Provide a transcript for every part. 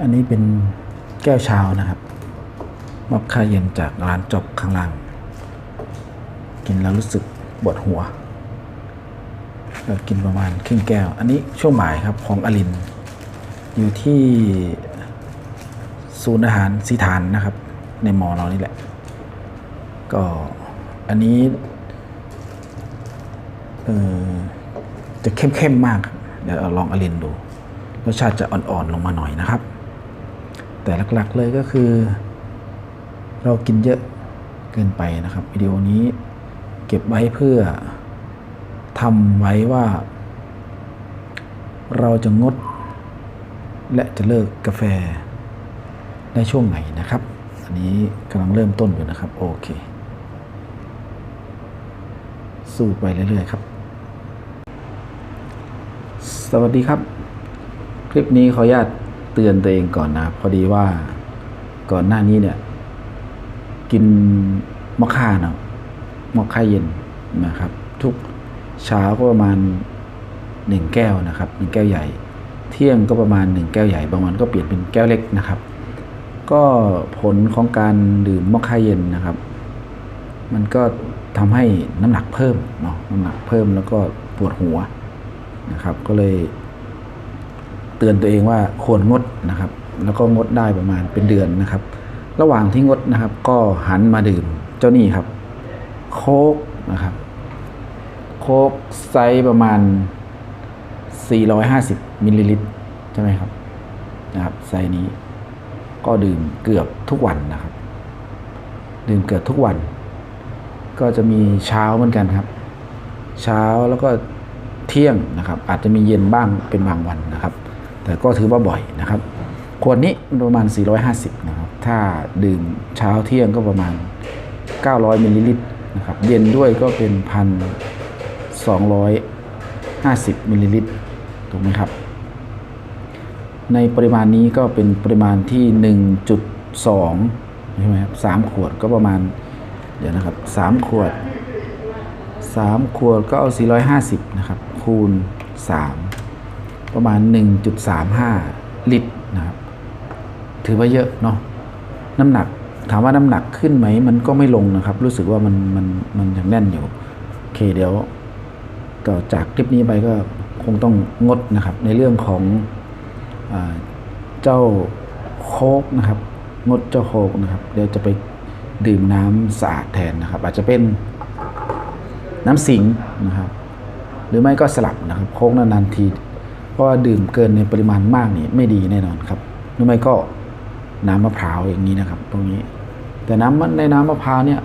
อันนี้เป็นแก้วชาวนะครับมอบค่าเย็นจากร้านจบข้างล่าง กินแล้วรู้สึกปวดหัวก็กินประมาณครึ่งแก้ว อันนี้ช่วงบ่ายครับของอลิน อยู่ที่ศูนย์อาหารสีฐานนะครับ ในมอเรานี่แหละ ก็อันนี้เออจะเข้มๆมาก เดี๋ยวลองอลินดู รสชาติจะอ่อนๆลงมาหน่อยนะครับ แต่หลักๆเลยก็คือ เรากินเยอะเกินไปนะครับวิดีโอนี้เก็บไว้เพื่อทำไว้ว่า เราจะงด และจะเลิกกาแฟในช่วงไหนนะครับ อันนี้กำลังเริ่มต้นอยู่นะครับ โอเค สู้ไปเรื่อยๆครับ สวัสดีครับ คลิปนี้ขออนุญาต เตือนตัวเองก่อนนะพอดีว่าก่อนหน้านี้เนี่ย กินมะข่าเนาะมะข่าเย็นนะครับ ทุกเช้าก็ประมาณหนึ่งแก้วนะครับหนึ่งแก้วใหญ่ เที่ยงก็ประมาณหนึ่งแก้วใหญ่บางวันก็เปลี่ยนเป็นแก้วเล็กนะครับ ก็ผลของการดื่มมะข่าเย็นนะครับ มันก็ทำให้น้ำหนักเพิ่มเนาะน้ำหนักเพิ่มแล้วก็ปวดหัวนะครับ ก็เลย เตือนตัวเองว่าควรงดนะครับ แล้วก็งดได้ประมาณเป็นเดือนนะครับ ระหว่างที่งดนะครับ ก็หันมาดื่มเจ้านี่ครับ โค้กนะครับ โค้กไซส์ประมาณ 450มิลลิลิตรใช่ไหมครับนะครับไซส์นี้ ก็ดื่มเกือบทุกวันนะครับ ดื่มเกือบทุกวัน ก็จะมีเช้าเหมือนกันครับ เช้าแล้วก็เที่ยงนะครับ อาจจะมีเย็นบ้างเป็นบางวันนะครับ ก็ถือว่าบ่อยนะครับขวดนี้ประมาณ 450 นะครับ ถ้าดื่มเช้าเที่ยงก็ประมาณ 900มิลลิลิตรนะครับ เย็นด้วยก็เป็น 1,250มิลลิลิตร ถูกไหมครับ ในปริมาณนี้ก็เป็นปริมาณที่ 1.2 ใช่ไหมครับสามขวดก็ประมาณ เดี๋ยวนะครับสามขวดสามขวดก็เอา 450 นะครับ คูณ 3 ประมาณ 1.35 ลิตรนะครับ ถือว่าเยอะเนาะน้ำหนักถามว่าน้ำหนักขึ้นไหม มันก็ไม่ลงนะครับ รู้สึกว่ามันมันมันยังแน่นอยู่โอเคเดี๋ยวต่อจากคลิปนี้ไปก็คงต้องงดนะครับ ในเรื่องของอเจ้าโคกนะครับ งดเจ้าโคกนะครับ เดี๋ยวจะไปดื่มน้ำสะอาดแทนนะครับ อาจจะเป็นน้ำสิงนะครับ หรือไม่ก็สลับนะครับ โค้งนานๆที ราะว่าดื่มเกินในปริมาณมากนี่ไม่ดีแน่นอนครับหรือไม่ก็น้ำมะพร้าวอย่างนี้นะครับ ตรงนี้ แต่น้ำในน้ำมะพร้าวเนี่ย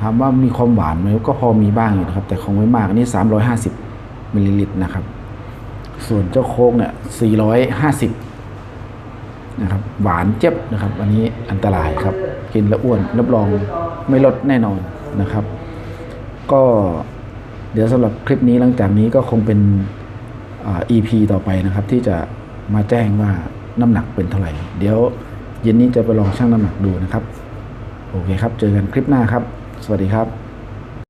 ถามว่ามีความหวานไหมก็พอมีบ้างอยู่นะครับ แต่คงไม่มากอันนี้350มิลลิลิตรนะครับ ส่วนเจ้าโค้กเนี่ย 450นะครับ หวานเจ็บนะครับ อันนี้อันตรายครับ กินแล้วอ้วนรับรองไม่ลดแน่นอนนะครับ ก็เดี๋ยวสำหรับคลิปนี้หลังจากนี้ก็คงเป็น EP ต่อไปนะครับ ที่จะมาแจ้งว่าน้ำหนักเป็นเท่าไหร่ เดี๋ยวเย็นนี้จะไปลองชั่งน้ำหนักดูนะครับ โอเคครับ เจอกันคลิปหน้าครับ สวัสดีครับ